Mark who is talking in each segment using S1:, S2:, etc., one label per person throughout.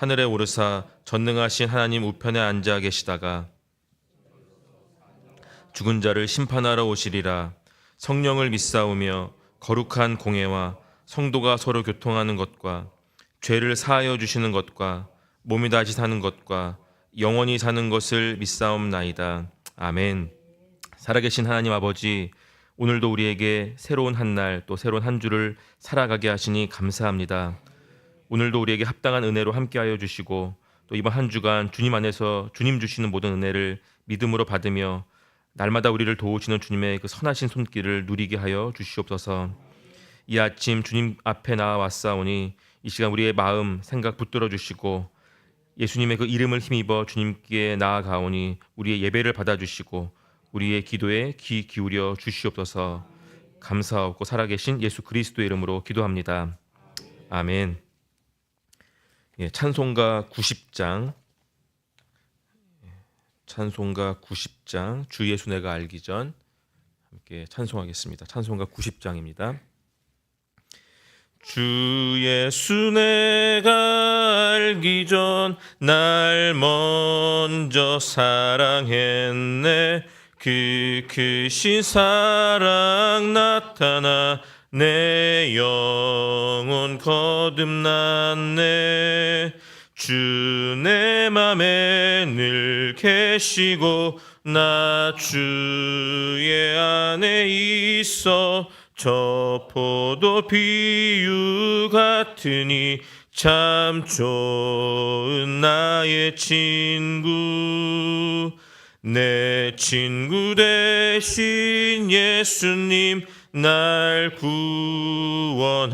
S1: 하늘에 오르사 전능하신 하나님 우편에 앉아 계시다가 죽은 자를 심판하러 오시리라. 성령을 믿사오며 거룩한 공예와 성도가 서로 교통하는 것과 죄를 사하여 주시는 것과 몸이 다시 사는 것과 영원히 사는 것을 믿사옵나이다. 아멘. 살아계신 하나님 아버지 오늘도 우리에게 새로운 한 날 또 새로운 한 주를 살아가게 하시니 감사합니다. 오늘도 우리에게 합당한 은혜로 함께하여 주시고 또 이번 한 주간 주님 안에서 주님 주시는 모든 은혜를 믿음으로 받으며 날마다 우리를 도우시는 주님의 그 선하신 손길을 누리게 하여 주시옵소서. 이 아침 주님 앞에 나와왔사오니 이 시간 우리의 마음 생각 붙들어 주시고 예수님의 그 이름을 힘입어 주님께 나아가오니 우리의 예배를 받아 주시고 우리의 기도에 귀 기울여 주시옵소서. 감사하고 살아계신 예수 그리스도의 이름으로 기도합니다. 아멘. 예, 찬송가 90장 찬송가 90장 주 예수 내가 알기 전 함께 찬송하겠습니다. 찬송가 90장입니다. 주 예수 내가 알기 전 날 먼저 사랑했네 그 크신 사랑 나타나 내 영혼 거듭났네. 주 내 맘에 늘 계시고 나 주의 안에 있어 저 포도 비유 같으니 참 좋은 나의 친구. 내 친구 대신 예수님 날 구원하시려고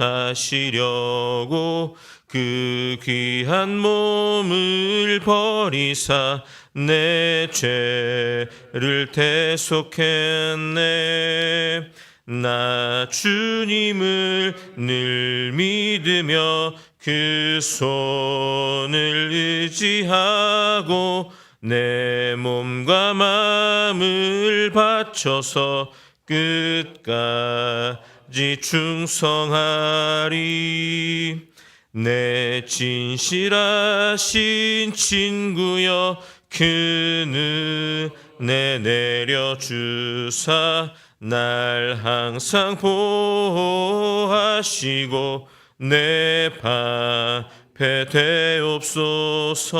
S1: 그 귀한 몸을 버리사 내 죄를 대속했네. 나 주님을 늘 믿으며 그 손을 의지하고 내 몸과 마음을 바쳐서 끝까지 충성하리. 내 진실하신 친구여 그 은혜 내려주사 날 항상 보호하시고 내 방패 되옵소서.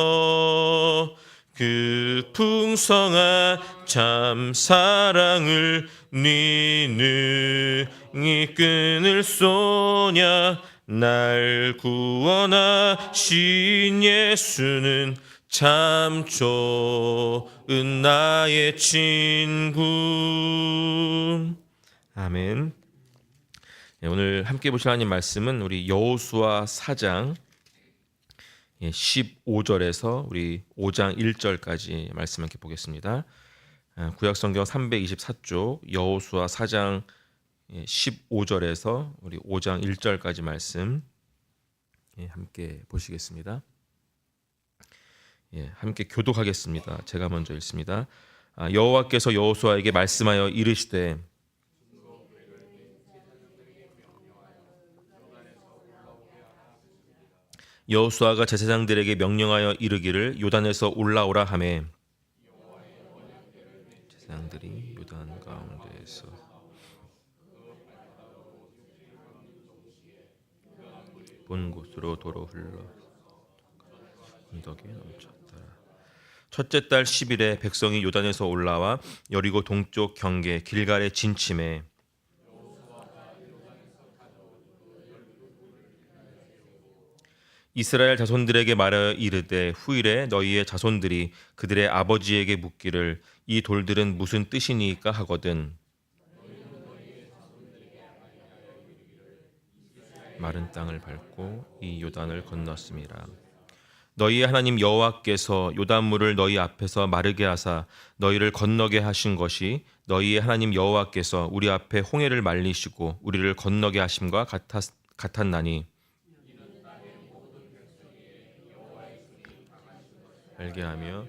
S1: 그 풍성한 참 사랑을 네 능히 끊을 소냐? 날 구원하신 예수는 참 좋은 나의 친구. 아멘. 네, 오늘 함께 보실 하나님 말씀은 우리 여호수아 4장 15절에서 우리 5장 1절까지 말씀 함께 보겠습니다. 아, 구약 성경 324쪽 여호수아 4장 15절에서 우리 5장 1절까지 말씀 예, 함께 보시겠습니다. 예, 함께 교독하겠습니다. 제가 먼저 읽습니다. 아, 여호와께서 여호수아에게 말씀하여 이르시되 여호수아가 제사장들에게 명령하여 이르기를 요단에서 올라오라 하매 제사장들이 요단 가운데에서 본 곳으로 도로 흘러 언덕에 넘쳤더라. 첫째 달 10일에 백성이 요단에서 올라와 여리고 동쪽 경계 길갈에 진침해 이스라엘 자손들에게 말하여 이르되 후일에 너희의 자손들이 그들의 아버지에게 묻기를 이 돌들은 무슨 뜻이니까 하거든. 마른 땅을 밟고 이 요단을 건넜음이라 너희의 하나님 여호와께서 요단물을 너희 앞에서 마르게 하사 너희를 건너게 하신 것이 너희의 하나님 여호와께서 우리 앞에 홍해를 말리시고 우리를 건너게 하심과 같았, 같았나니 알게 하며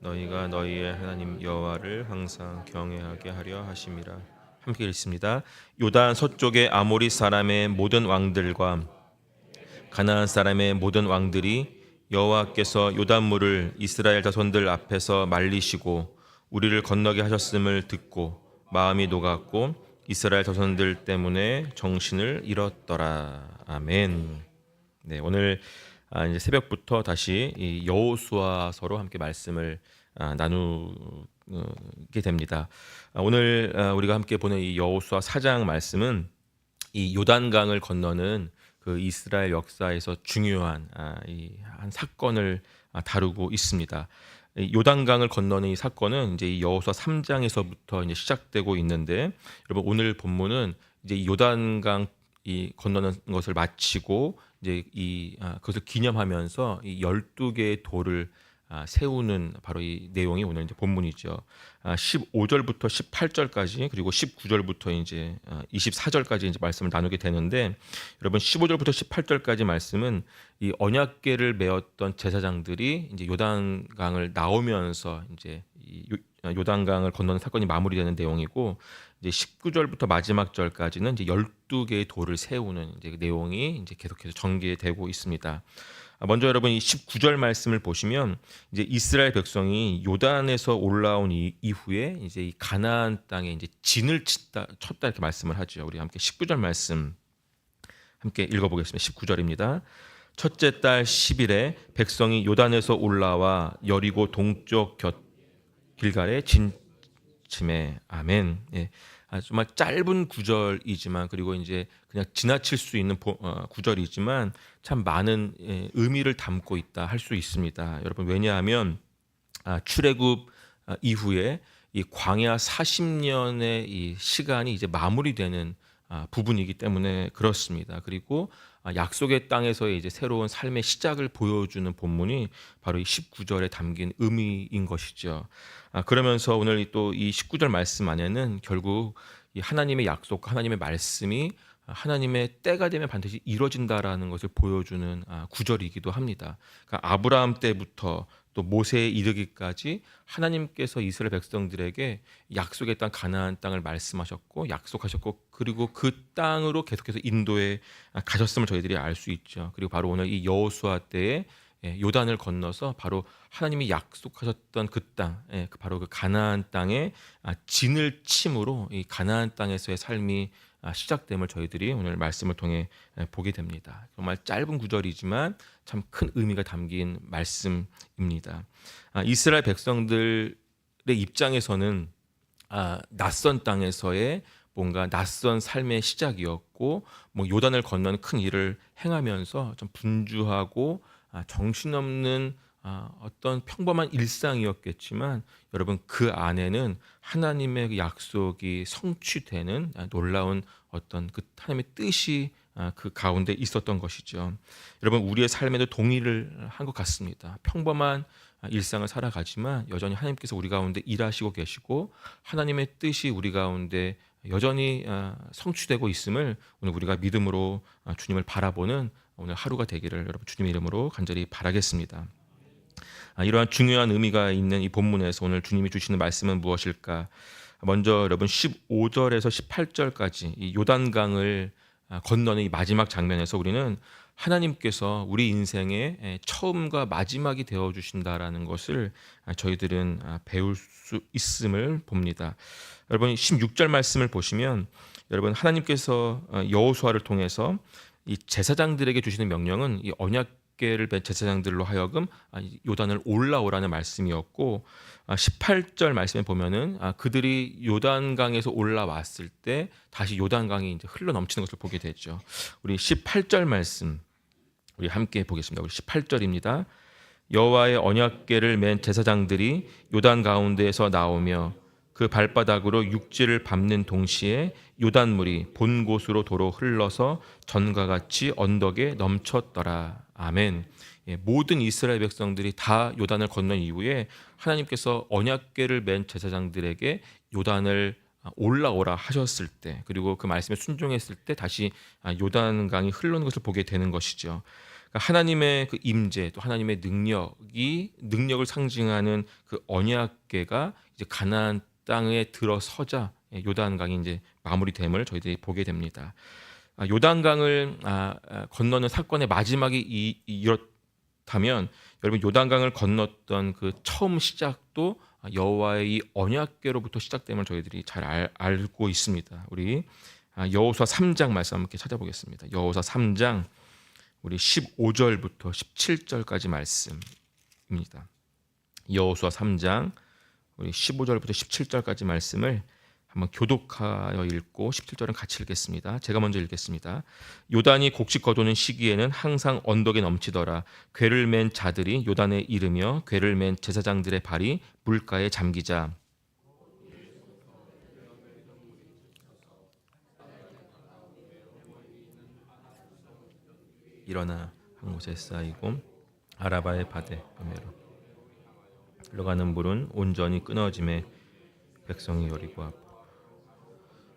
S1: 너희가 너희의 하나님 여호와를 항상 경외하게 하려 하심이라 함께 읽습니다. 요단 서쪽의 아모리 사람의 모든 왕들과 가나안 사람의 모든 왕들이 여호와께서 요단물을 이스라엘 자손들 앞에서 말리시고 우리를 건너게 하셨음을 듣고 마음이 녹았고 이스라엘 자손들 때문에 정신을 잃었더라. 아멘. 네, 오늘 아, 이제 새벽부터 다시 이 여호수아서로 함께 말씀을 아, 나누게 됩니다. 아, 오늘 아, 우리가 함께 보는 이 여호수아 4장 말씀은 이 요단강을 건너는 그 이스라엘 역사에서 중요한 아, 이한 사건을 아, 다루고 있습니다. 이 요단강을 건너는 이 사건은 이제 이 여호수아 3장에서부터 이제 시작되고 있는데 여러분 오늘 본문은 이제 이 요단강 이 건너는 것을 마치고 이제 이 아, 그것을 기념하면서 이 12개의 돌을 아, 세우는 바로 이 내용이 오늘 이제 본문이죠. 아, 15절부터 18절까지 그리고 19절부터 이제 아, 24절까지 이제 말씀을 나누게 되는데 여러분 15절부터 18절까지 말씀은 이 언약궤를 메었던 제사장들이 이제 요단강을 나오면서 이제 이 요- 아, 요단강을 건너는 사건이 마무리되는 내용이고 이제 19절부터 마지막 절까지는 이제 12개의 돌을 세우는 이제 그 내용이 이제 계속해서 전개되고 있습니다. 아, 먼저 여러분 이 19절 말씀을 보시면 이제 이스라엘 백성이 요단에서 올라온 이, 이후에 이제 이 가나안 땅에 이제 진을 쳤다, 쳤다 이렇게 말씀을 하죠. 우리 함께 19절 말씀 함께 읽어보겠습니다. 19절입니다. 첫째 달 10일에 백성이 요단에서 올라와 여리고 동쪽 곁 길갈에 진침에 아멘. 예. 아, 정말 짧은 구절이지만 그리고 이제 그냥 지나칠 수 있는 보- 어, 구절이지만 참 많은 예, 의미를 담고 있다 할 수 있습니다. 여러분 왜냐하면 아, 출애굽 아, 이후에 이 광야 40년의 이 시간이 이제 마무리되는 아, 부분이기 때문에 그렇습니다. 그리고 아, 약속의 땅에서의 이제 새로운 삶의 시작을 보여주는 본문이 바로 이 19절에 담긴 의미인 것이죠. 아, 그러면서 오늘 또 이 19절 말씀 안에는 결국 이 하나님의 약속, 하나님의 말씀이 하나님의 때가 되면 반드시 이루어진다라는 것을 보여주는 아, 구절이기도 합니다. 그러니까 아브라함 때부터 또 모세에 이르기까지 하나님께서 이스라엘 백성들에게 약속의 땅 가나안 땅을 말씀하셨고 약속하셨고 그리고 그 땅으로 계속해서 인도에 가셨음을 저희들이 알 수 있죠. 그리고 바로 오늘 이 여호수아 때에 예, 요단을 건너서 바로 하나님이 약속하셨던 그 땅, 예, 그 바로 그 가나안 땅에 아, 진을 침으로 이 가나안 땅에서의 삶이 아, 시작됨을 저희들이 오늘 말씀을 통해 예, 보게 됩니다. 정말 짧은 구절이지만 참 큰 의미가 담긴 말씀입니다. 아, 이스라엘 백성들의 입장에서는 아, 낯선 땅에서의 뭔가 낯선 삶의 시작이었고 뭐 요단을 건너는 큰 일을 행하면서 좀 분주하고 아, 정신없는 아, 어떤 평범한 일상이었겠지만 여러분 그 안에는 하나님의 그 약속이 성취되는 아, 놀라운 어떤 그 하나님의 뜻이 아, 그 가운데 있었던 것이죠. 여러분 우리의 삶에도 동의를 한 것 같습니다. 평범한 아, 일상을 살아가지만 여전히 하나님께서 우리 가운데 일하시고 계시고 하나님의 뜻이 우리 가운데 여전히 아, 성취되고 있음을 오늘 우리가 믿음으로 아, 주님을 바라보는 오늘 하루가 되기를 여러분 주님 이름으로 간절히 바라겠습니다. 아, 이러한 중요한 의미가 있는 이 본문에서 오늘 주님이 주시는 말씀은 무엇일까? 먼저 여러분 15절에서 18절까지 이 요단강을 아, 건너는 이 마지막 장면에서 우리는 하나님께서 우리 인생의 에, 처음과 마지막이 되어 주신다라는 것을 아, 저희들은 아, 배울 수 있음을 봅니다. 여러분 16절 말씀을 보시면 여러분 하나님께서 어, 여호수아를 통해서 이 제사장들에게 주시는 명령은 이 언약 궤를 벤 제사장들로 하여금 아, 이 요단을 올라오라는 말씀이었고 아, 18절 말씀에 보면은 아, 그들이 요단강에서 올라왔을 때 다시 요단강이 이제 흘러 넘치는 것을 보게 되죠. 우리 18절 말씀 우리 함께 보겠습니다. 우리 18절입니다. 여호와의 언약궤를 맨 제사장들이 요단 가운데에서 나오며 그 발바닥으로 육지를 밟는 동시에 요단물이 본 곳으로 도로 흘러서 전과 같이 언덕에 넘쳤더라. 아멘. 예, 모든 이스라엘 백성들이 다 요단을 건넌 이후에 하나님께서 언약궤를 맨 제사장들에게 요단을 올라오라 하셨을 때 그리고 그 말씀에 순종했을 때 다시 요단강이 흐르는 것을 보게 되는 것이죠. 그러니까 하나님의 그 임재 또 하나님의 능력이 능력을 상징하는 그 언약궤가 이제 가나안 땅에 들어서자 예, 요단강이 이제 마무리됨을 저희들이 보게 됩니다. 아, 요단강을 아, 건너는 사건의 마지막이 이, 이렇다면 여러분 요단강을 건넜던 그 처음 시작도 여호와의 이 언약궤로부터 시작됨을 저희들이 잘 알, 알고 있습니다. 우리 여호수아 3장 말씀 함께 찾아보겠습니다. 여호수아 3장 우리 15절부터 17절까지 말씀입니다. 여호수아 3장 우리 15절부터 17절까지 말씀을 한번 교독하여 읽고 17절은 같이 읽겠습니다. 제가 먼저 읽겠습니다. 요단이 곡식 거두는 시기에는 항상 언덕에 넘치더라. 괴를 맨 자들이 요단에 이르며 괴를 맨 제사장들의 발이 물가에 잠기자. 일어나 한 곳에 쌓이고 아라바의 바데 음메로 흘러가는 물은 온전히 끊어짐에 백성이 여리고 앞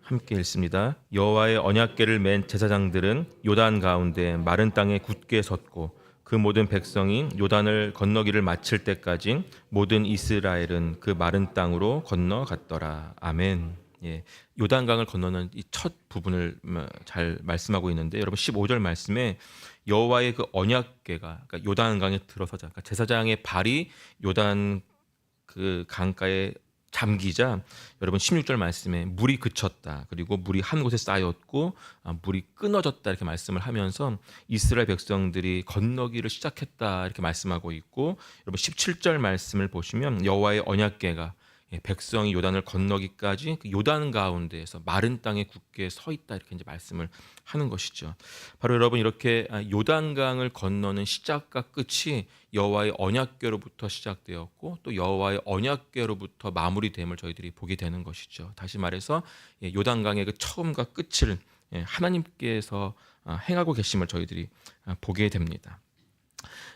S1: 함께 읽습니다. 여호와의 언약궤를 맨 제사장들은 요단 가운데 마른 땅에 굳게 섰고 그 모든 백성이 요단을 건너기를 마칠 때까지 모든 이스라엘은 그 마른 땅으로 건너갔더라. 아멘. 예, 요단강을 건너는 이 첫 부분을 잘 말씀하고 있는데 여러분 15절 말씀에 여호와의 그 언약궤가 그러니까 요단강에 들어서자 그러니까 제사장의 발이 요단 그 강가에 잠기자 여러분 16절 말씀에 물이 그쳤다. 그리고 물이 한 곳에 쌓였고 아, 물이 끊어졌다 이렇게 말씀을 하면서 이스라엘 백성들이 건너기를 시작했다 이렇게 말씀하고 있고 여러분 17절 말씀을 보시면 여호와의 언약궤가 예, 백성이 요단을 건너기까지 그 요단 가운데에서 마른 땅에 굳게 서 있다 이렇게 이제 말씀을 하는 것이죠. 바로 여러분 이렇게 아, 요단강을 건너는 시작과 끝이 여호와의 언약궤로부터 시작되었고 또 여호와의 언약궤로부터 마무리됨을 저희들이 보게 되는 것이죠. 다시 말해서 예, 요단강의 그 처음과 끝을 예, 하나님께서 아, 행하고 계심을 저희들이 보게 됩니다.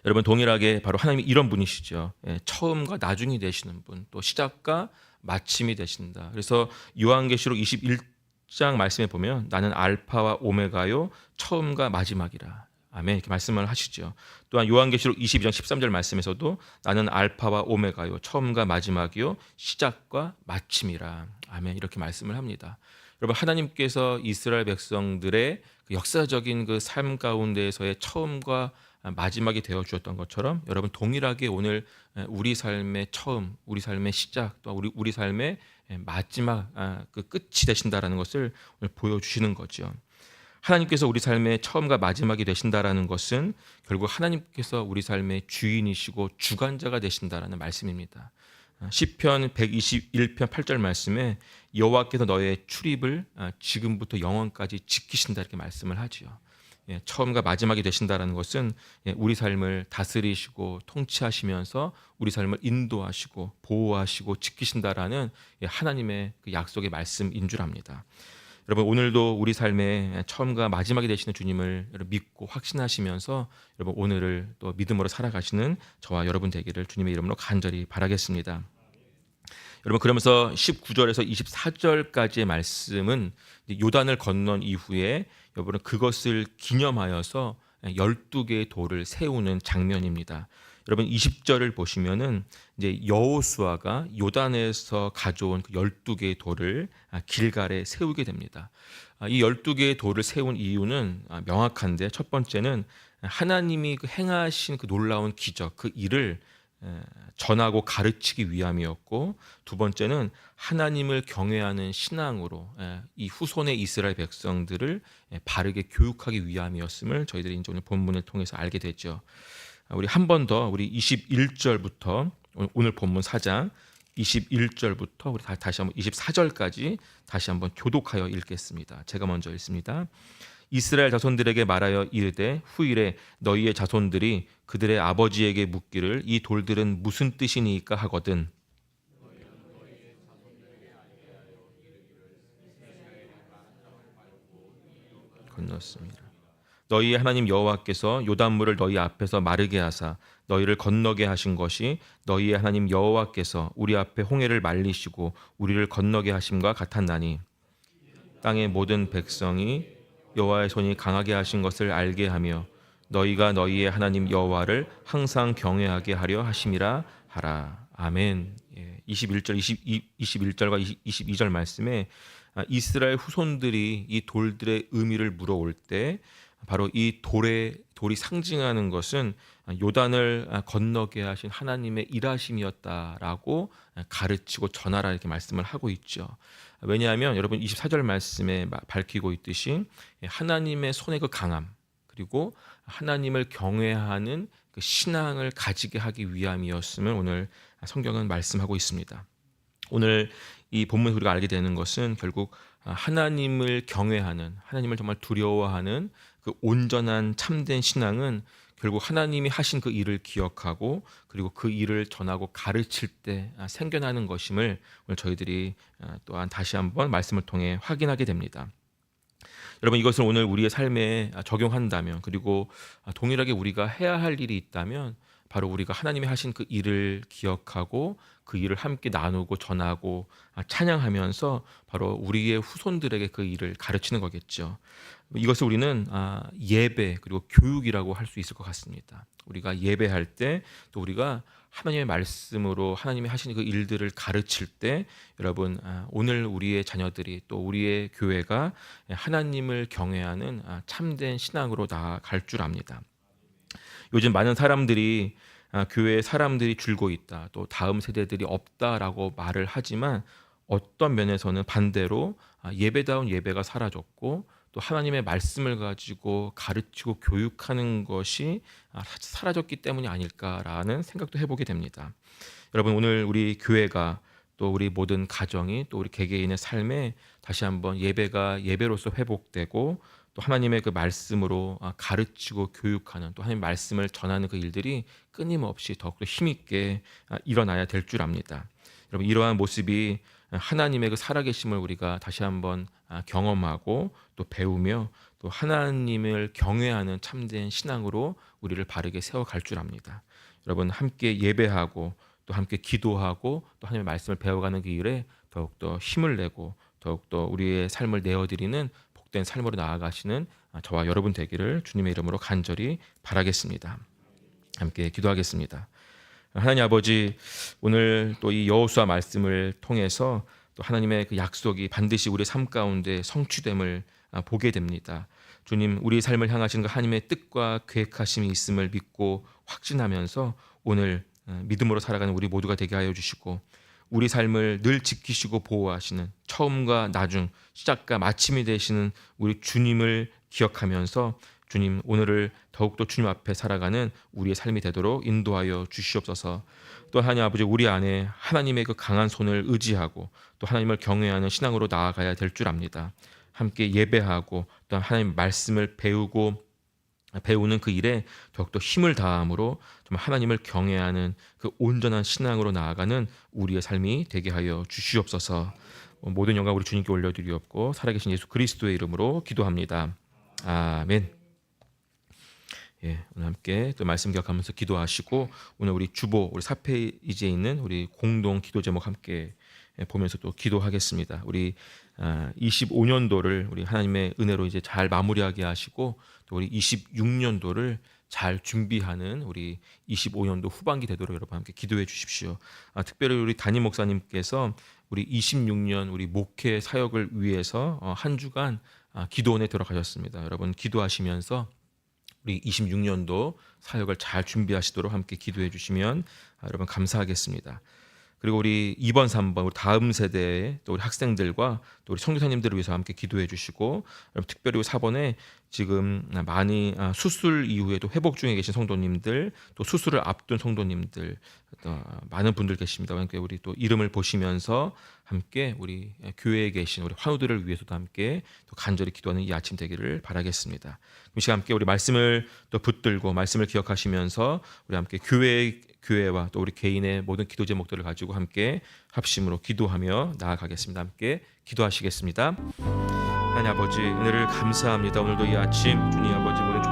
S1: 여러분 동일하게 바로 하나님이 이런 분이시죠. 예, 처음과 나중이 되시는 분, 또 시작과 마침이 되신다. 그래서 요한계시록 21장 말씀에 보면 나는 알파와 오메가요 처음과 마지막이라. 아멘 이렇게 말씀을 하시죠. 또한 요한계시록 22장 13절 말씀에서도 나는 알파와 오메가요 처음과 마지막이요 시작과 마침이라. 아멘 이렇게 말씀을 합니다. 여러분 하나님께서 이스라엘 백성들의 그 역사적인 그 삶 가운데에서의 처음과 마지막이 되어 주었던 것처럼 여러분 동일하게 오늘 우리 삶의 처음, 우리 삶의 시작, 또 우리 우리 삶의 마지막 아, 그 끝이 되신다라는 것을 오늘 보여 주시는 거죠. 하나님께서 우리 삶의 처음과 마지막이 되신다라는 것은 결국 하나님께서 우리 삶의 주인이시고 주관자가 되신다라는 말씀입니다. 아, 시편 121편 8절 말씀에 여호와께서 너의 출입을 아, 지금부터 영원까지 지키신다 이렇게 말씀을 하지요. 예, 처음과 마지막이 되신다라는 것은 예, 우리 삶을 다스리시고 통치하시면서 우리 삶을 인도하시고 보호하시고 지키신다라는 예, 하나님의 그 약속의 말씀인 줄 압니다. 여러분 오늘도 우리 삶의 처음과 마지막이 되시는 주님을 믿고 확신하시면서 여러분 오늘을 또 믿음으로 살아가시는 저와 여러분 되기를 주님의 이름으로 간절히 바라겠습니다. 여러분 그러면서 19절에서 24절까지의 말씀은 요단을 건넌 이후에 여러분 그것을 기념하여서 12개의 돌을 세우는 장면입니다. 여러분 20절을 보시면은 이제 여호수아가 요단에서 가져온 그 12개의 돌을 길갈에 세우게 됩니다. 아, 이 12개의 돌을 세운 이유는 아, 명확한데 첫 번째는 하나님이 그 행하신 그 놀라운 기적 그 일을 전하고 가르치기 위함이었고 두 번째는 하나님을 경외하는 신앙으로 이 후손의 이스라엘 백성들을 바르게 교육하기 위함이었음을 저희들이 이제 오늘 본문을 통해서 알게 됐죠. 우리 한 번 더 우리 21절부터 오늘 본문 4장 21절부터 우리 다시 한번 24절까지 다시 한번 교독하여 읽겠습니다. 제가 먼저 읽습니다. 이스라엘 자손들에게 말하여 이르되 후일에 너희의 자손들이 그들의 아버지에게 묻기를 이 돌들은 무슨 뜻이니까 하거든 건넜습니다. 너희 하나님 여호와께서 요단물을 너희 앞에서 마르게 하사 너희를 건너게 하신 것이 너희의 하나님 여호와께서 우리 앞에 홍해를 말리시고 우리를 건너게 하심과 같았나니 땅의 모든 백성이 여호와의 손이 강하게 하신 것을 알게 하며 너희가 너희의 하나님 여호와를 항상 경외하게 하려 하심이라 하라. 아멘. 예, 21절 22, 21절과 22절 말씀에 아, 이스라엘 후손들이 이 돌들의 의미를 물어올 때 바로 이 돌의 돌이 상징하는 것은 요단을 건너게 하신 하나님의 일하심이었다라고 가르치고 전하라 이렇게 말씀을 하고 있죠. 왜냐하면 여러분 24절 말씀에 마- 밝히고 있듯이 하나님의 손의 그 강함 그리고 하나님을 경외하는 그 신앙을 가지게 하기 위함이었음을 오늘 성경은 말씀하고 있습니다. 오늘 이 본문 우리가 알게 되는 것은 결국 하나님을 경외하는 하나님을 정말 두려워하는 그 온전한 참된 신앙은 결국 하나님이 하신 그 일을 기억하고 그리고 그 일을 전하고 가르칠 때 아, 생겨나는 것임을 오늘 저희들이 아, 또한 다시 한번 말씀을 통해 확인하게 됩니다. 여러분 이것을 오늘 우리의 삶에 아, 적용한다면 그리고 아, 동일하게 우리가 해야 할 일이 있다면 바로 우리가 하나님이 하신 그 일을 기억하고 그 일을 함께 나누고 전하고 아, 찬양하면서 바로 우리의 후손들에게 그 일을 가르치는 거겠죠. 이것을 우리는 아, 예배 그리고 교육이라고 할 수 있을 것 같습니다. 우리가 예배할 때 또 우리가 하나님의 말씀으로 하나님이 하신 그 일들을 가르칠 때 여러분 아, 오늘 우리의 자녀들이 또 우리의 교회가 하나님을 경외하는 아, 참된 신앙으로 나아갈 줄 압니다. 요즘 많은 사람들이 아, 교회에 사람들이 줄고 있다. 또 다음 세대들이 없다라고 말을 하지만 어떤 면에서는 반대로 아, 예배다운 예배가 사라졌고 또 하나님의 말씀을 가지고 가르치고 교육하는 것이 아, 사라졌기 때문이 아닐까라는 생각도 해보게 됩니다. 여러분 오늘 우리 교회가 또 우리 모든 가정이 또 우리 개개인의 삶에 다시 한번 예배가 예배로서 회복되고 또 하나님의 그 말씀으로 아, 가르치고 교육하는 또 하나님 말씀을 전하는 그 일들이 끊임없이 더욱더 힘있게 아, 일어나야 될 줄 압니다. 여러분 이러한 모습이 하나님의 그 살아계심을 우리가 다시 한번 아, 경험하고 또 배우며 또 하나님을 경외하는 참된 신앙으로 우리를 바르게 세워갈 줄 압니다. 여러분 함께 예배하고 또 함께 기도하고 또 하나님의 말씀을 배워가는 그 일에 더욱더 힘을 내고 더욱더 우리의 삶을 내어드리는 복된 삶으로 나아가시는 아, 저와 여러분 되기를 주님의 이름으로 간절히 바라겠습니다. 함께 기도하겠습니다. 하나님 아버지 오늘 또 이 여호수아 말씀을 통해서 또 하나님의 그 약속이 반드시 우리 삶 가운데 성취됨을 아, 보게 됩니다. 주님 우리 삶을 향하신 그 하나님의 뜻과 계획하심이 있음을 믿고 확신하면서 오늘 어, 믿음으로 살아가는 우리 모두가 되게 하여 주시고 우리 삶을 늘 지키시고 보호하시는 처음과 나중 시작과 마침이 되시는 우리 주님을 기억하면서 주님 오늘을 더욱더 주님 앞에 살아가는 우리의 삶이 되도록 인도하여 주시옵소서. 또 하나님 아버지 우리 안에 하나님의 그 강한 손을 의지하고 또 하나님을 경외하는 신앙으로 나아가야 될 줄 압니다. 함께 예배하고 또 하나님 말씀을 배우고 배우는 그 일에 더욱더 힘을 다함으로 정말 하나님을 경외하는 그 온전한 신앙으로 나아가는 우리의 삶이 되게 하여 주시옵소서. 모든 영광 우리 주님께 올려드리옵고 살아계신 예수 그리스도의 이름으로 기도합니다. 아멘. 예, 오늘 함께 또 말씀 기억하면서 기도하시고 오늘 우리 주보 우리 사페이지에 있는 우리 공동 기도 제목 함께 보면서 또 기도하겠습니다. 우리 25년도를 우리 하나님의 은혜로 이제 잘 마무리하게 하시고 또 우리 26년도를 잘 준비하는 우리 25년도 후반기 되도록 여러분 함께 기도해 주십시오. 아, 특별히 우리 담임 목사님께서 우리 26년 우리 목회 사역을 위해서 어, 한 주간 아, 기도원에 들어가셨습니다. 여러분 기도하시면서 우리 26년도 사역을 잘 준비하시도록 함께 기도해 주시면 아, 여러분 감사하겠습니다. 그리고 우리 2번, 3번 우리 다음 세대의 또 우리 학생들과 또 우리 성교사님들을 위해서 함께 기도해 주시고 특별히 4번에 지금 많이 아, 수술 이후에 도 회복 중에 계신 성도님들 또 수술을 앞둔 성도님들 또 많은 분들 계십니다. 그러니까 우리 또 이름을 보시면서 함께 우리 교회에 계신 우리 환우들을 위해서도 함께 또 간절히 기도하는 이 아침 되기를 바라겠습니다. 이 시간 함께 우리 말씀을 또 붙들고 말씀을 기억하시면서 우리 함께 교회 교회와 또 우리 개인의 모든 기도 제목들을 가지고 함께 합심으로 기도하며 나아가겠습니다. 함께 기도하시겠습니다. 하나님 아버지 은혜를 감사합니다. 오늘도 이 아침 주님 아버지 모든 총재